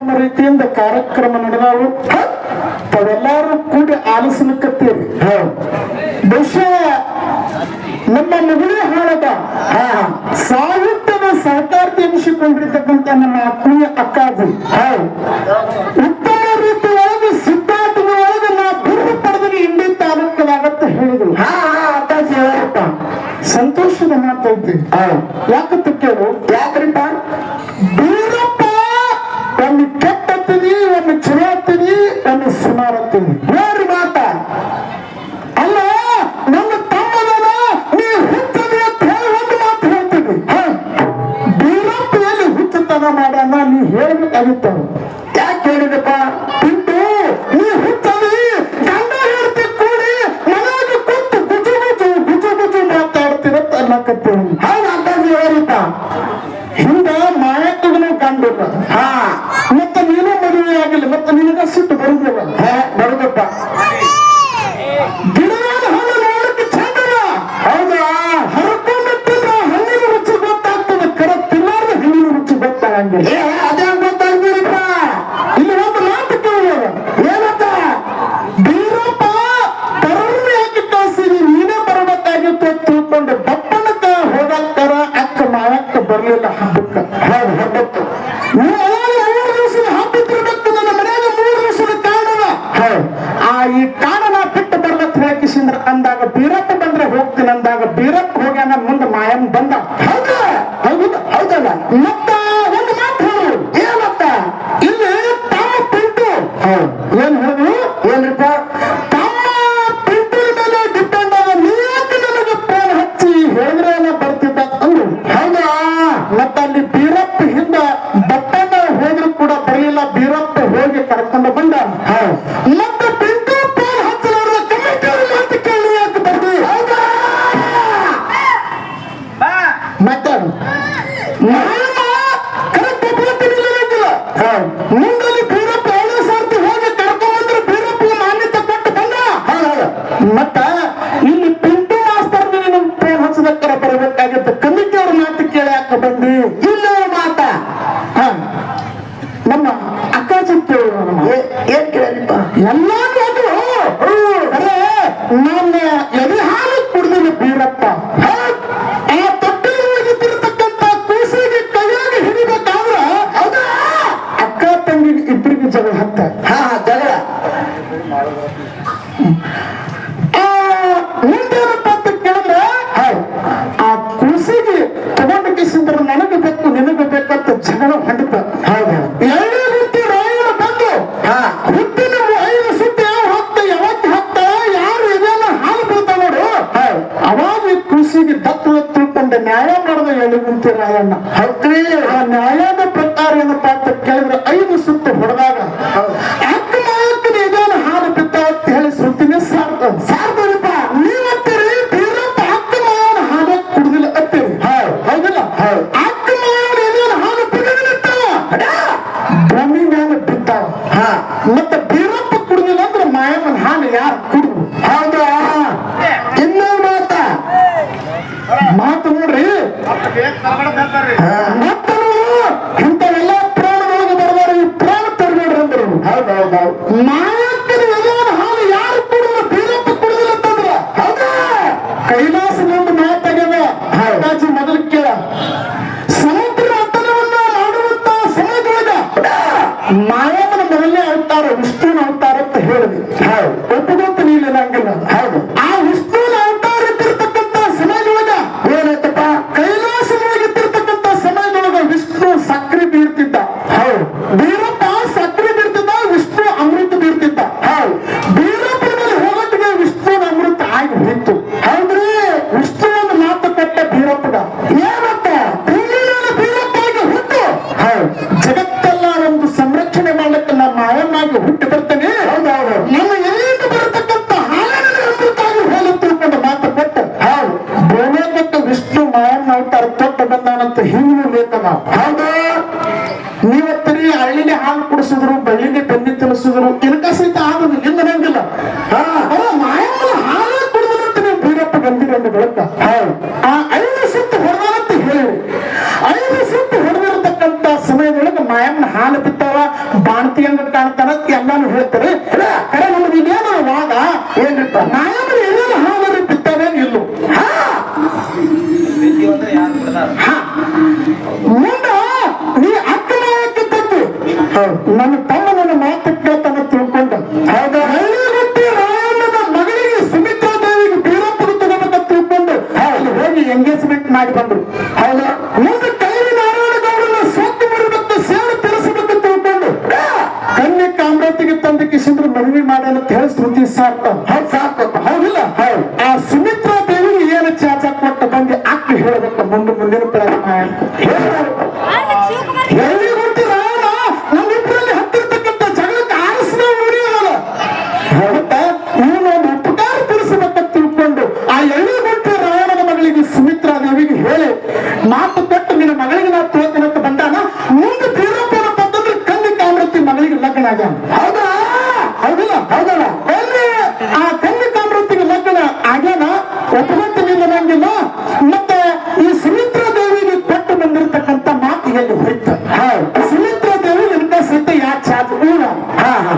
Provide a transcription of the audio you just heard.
ರೀತಿಯಿಂದ ಕಾರ್ಯಕ್ರಮ ನಡೆದಾವು ತಾವೆಲ್ಲರೂ ಕೂಡಿ ಆಲಿಸ್ಲಿಕ್ಕತ್ತೀರಿ ಬಹುಶಃ ನಮ್ಮ ಮಗಳೇ ಹಾಳದ. ಸಾಹಿತ್ಯದ ಸಹಕಾರತೆ ಎನಿಸಿಕೊಂಡಿರ್ತಕ್ಕಂಥ ನಮ್ಮ ಆತ್ಮೀಯ ಅಕ್ಕಾಜಿ. ಉತ್ತಮ ರೀತಿ ಒಳಗೆ ಸಿದ್ಧಾರ್ಥದ ಒಳಗೆ ನಾ ಬಿರುದು ಪಡೆದರೆ ಇಂಡಿ ತಾಲೂಕದಾಗತ್ತ ಹೇಳಿದ್ರು. ಸಂತೋಷದ ಮಾತೈತಿ. ಯಾಕಂತ ಕೇಳು? ಯಾಕ್ರಿಪ್ಪ? ಬೀರಪ್ಪ ಒಂದು ಕೆಟ್ಟತ್ತೀನಿ ಒಂದು ಚಲೋ ಹತ್ತೀನಿ ಒಂದು ಸುಮಾರು ಹತ್ತೀನಿ ನೋಡ್ರಿ ಮಾತ. ಅಲ್ಲ, ನನ್ನ ತಮ್ಮದನ ನೀ ಹುಚ್ಚದಿ ಅಂತ ಹೇಳಿ ಒಂದು ಮಾತು ಹೇಳ್ತೀನಿ. ಬೀರಪ್ಪ ಎಲ್ಲಿ ಹುಚ್ಚತನ ಮಾಡ್ಯಾನ ನೀ ಹೇಳ್ಬೇಕಾಗಿತ್ತು ಬರುದಪ್ಪ ಗಿಡವಾದ ಹಣ್ಣು ನೋಡಕ್ಕೆ ಚಂದ ಹೌದಾ? ಹರ್ಕೊಂಡ್ಬಿಟ್ಟಿದ್ರ ಹಣ್ಣಿನ ರುಚಿ ಗೊತ್ತಾಗ್ತದೆ. ಕರ ತಿನ್ನಾರ್ದ ಹಣ್ಣಿನ ರುಚಿ ಗೊತ್ತಾಗಂಗಿಲ್ಲ. ಅಂದಾಗ ಬೀರಪ್ಪ ಬಂದ್ರೆ ಹೋಗ್ತೀನಿ ಅಂದಾಗ ಬೀರಪ್ಪ ಹೋಗ್ಯಾನ ಮುಂದೆ ಮಾಯನ್ ಬಂದ ಹೌದಾ! ಹೌದು! ಬರಬೇಕಾಗಿತ್ತು ಕಮಿಟಿ ಅವ್ರ ಮಾತು ಕೇಳಿ ಯಾಕೆ ಬಂದಿ ಇಲ್ಲ ಮಾತ. ಹ. ನಮ್ಮ ಅಕ್ಕಾಜಿ ಕೇಳು ಏನ್ ಕೇಳಲಿಪ್ಪ? ಎಲ್ಲ ಕೇಳು ಅರೆ ಎದೆ ಹಾಲು ಕುಡಿದಿನ ಬೀರಪ್ಪ? ಆ ಕೂಸಿಗೆ ಕೈಯಾಗ ಹಿಡಿಬೇಕಾದ್ರ ಹೌದಾ? ಅಕ್ಕ ತಂಗಿ ಇಬ್ಬರಿಗೆ ಜಗಳ ಹತ್ತ. ಹಾ ಜಗಳ. ಆ ನ್ಯಾಯದ ಪ್ರಕಾರ ಏನಪ್ಪಾ ಅಂತ ಕೇಳಿದ್ರೆ ಐದು ಸುತ್ತು ಹೊಡೆದಾಗ ನಾಯಕನ ಇದೇನ ಹಾಲು ಬಿದ್ದಾವ ಅಂತ ಹೇಳಿ ಸುದ್ದಿನೇ ಸಾರ್ದ ಸಾರ್ದರಿಪ್ಪ ನೀವತ್ತೀರಿ ಬೀರಪ್ಪ ಅಕ್ಕ ಮಾವನ ಹಾಲು ಕುಡಿದಿಲ್ಲ ಅತ್ತೀರಿ ಹೌದಿಲ್ಲ ಅಕ್ಕ ಮಾವನ ಇದೇನ ಹಾಲು ಬಿಡದಿಲ್ಲ ಭೂಮಿ ಮೇಲೆ ಹಾ ಮತ್ತೆ ಬೀರಪ್ಪ ಕುಡಿದಿಲ್ಲ ಅಂದ್ರೆ ಮಾಯಮ್ಮನ ಹಾಲು ಯಾರು ಕುಡಿದು ಹೌದಾ ಇನ್ನೂ ಮಾತ ಮಾತು ನೋಡ್ರಿ ಮತ್ತೆ ಮಾಯಕ್ಕನ ಎದೆಯ ಹಾಲು ಯಾರು ಕುಡಿದ್ರು ಬೀರಪ್ಪ ಕುಡಿದಿಲ್ಲ ಅಂತಂದ್ರೆ. ಹೌದಾ? ಕೈಲಾಸ ಒಂದು ಮಾತಾಗ್ಯದ ಹಾಗಾಗಿ ಮೊದಲು ಕೇಳ. ಸಮುದ್ರ ಅತನವನ್ನ ಮಾಡುವಂತ ಸಮುದ್ರದ ಮಾಯಮ್ಮನ ಮೊದಲನೇ ಅವತಾರ ವಿಷ್ಣುವಿನ ಅವತಾರ ಅಂತ ಹೇಳಿದೆ ಒಪ್ಪುದಂತ ಹಂಗ ಕಾಣ್ತಾನ ಎಲ್ಲಾನು ಹೇಳ್ತಾರೆ. ಕರೆ ನಮ್ದು ಇನ್ನೇನು ವಾದ ಏನಿತ್ತ ನಾಯಂದ್ರೆ ಏನೇನು ಹಾಲು ಬಿತ್ತವೇನು ಇಲ್ಲೋ. ಮುಂದ ನೀ ಅಕ್ಕನ ಮಾವಕ್ಕಿದ್ದದ್ದು ನನ್ನ ತಮ್ಮ ನನ್ನ ಮಾತು ಕೇಳ್ತಾನೆ ತಿಳ್ಕೊಂಡ. ಹೌದಾ ಮಗಳಿಗೆ ಸುಮಿತ್ರಾ ದೇವಿಗೆ ಬೀರಪ್ಪನ ತಗೋಬೇಕಂತ ತಿಳ್ಕೊಂಡು. ಹೋಗಿ ಎಂಗೇಜ್ಮೆಂಟ್ ಮಾಡಿ ಬಂದ್ರು. ಸಾರ್ಥ ಹೌದು ಸಾರ್ಥ ಹೌದಿಲ್ಲ? ಹೌದು. ಆ ಸುಮಿತ್ರಾ ದೇವಿಗೆ ಏನು ಚಾಚ ಕೊಟ್ಟು ಬಂದು ಅಕ್ಕ ಹೇಳಬೇಕು ಮುಂದೆ ಮುಂದಿನ ಪ್ರಯತ್ನ ನಮ್ಮಿಬ್ಬರಲ್ಲಿ ಹತ್ತಿರ್ತಕ್ಕಂಥ ಜಗಳಕ್ಕೆ ಆರಿಸಿದ ಹೌದಾ? ಇವನು ಒಂದು ಉಪಕಾರ ತಿಳಿಸಬೇಕಂತ ತಿಳ್ಕೊಂಡು ಆ ಎಳ್ಳಿ ಗುಂಟಿ ರಾವಣನ ಮಗಳಿಗೆ ಸುಮಿತ್ರಾ ದೇವಿಗೆ ಹೇಳಿ. ಮಾತು ಕೊಟ್ಟು ನಿನ್ನ ಮಗಳಿಗೆ ನಾ ತೋತಿನಂತ ಬಂದಾನ? ಮುಂದೆ ಬೀರಪ್ಪನ ಪಕ್ಕದಲ್ಲಿ ಕನ್ನಿ ಕಾಮೃತಿ ಮಗಳಿಗೆ ಲಗ್ನ ಆಗ್ಯಾನ. ಹೌದಾ? ಹೌದಿಲ್ಲ? ಹೌದಲ್ಲ ಎಲ್ಲಿ ಆ ಕನ್ನಿ ಕಾಮರತಿಗೆ ಲಗ್ನ ಆಗ್ಯಾನ ಒಪ್ಪಗಟ್ಟಿನಿಂದ ನಂಗಿಲ್ಲ ಮತ್ತೆ ಈ ಸುಮಿತ್ರ ದೇವಿಗೆ ಕೊಟ್ಟು ಬಂದಿರತಕ್ಕಂತ ಮಾತು ಎಲ್ಲಿ ಹೋಯ್ತು? ಸುಮಿತ್ರ ದೇವಿ ನಿಮ್ಗೆ ಸಿದ್ಧ ಯಾಕೆ ಚಾಚು? ಹಾ ಹಾ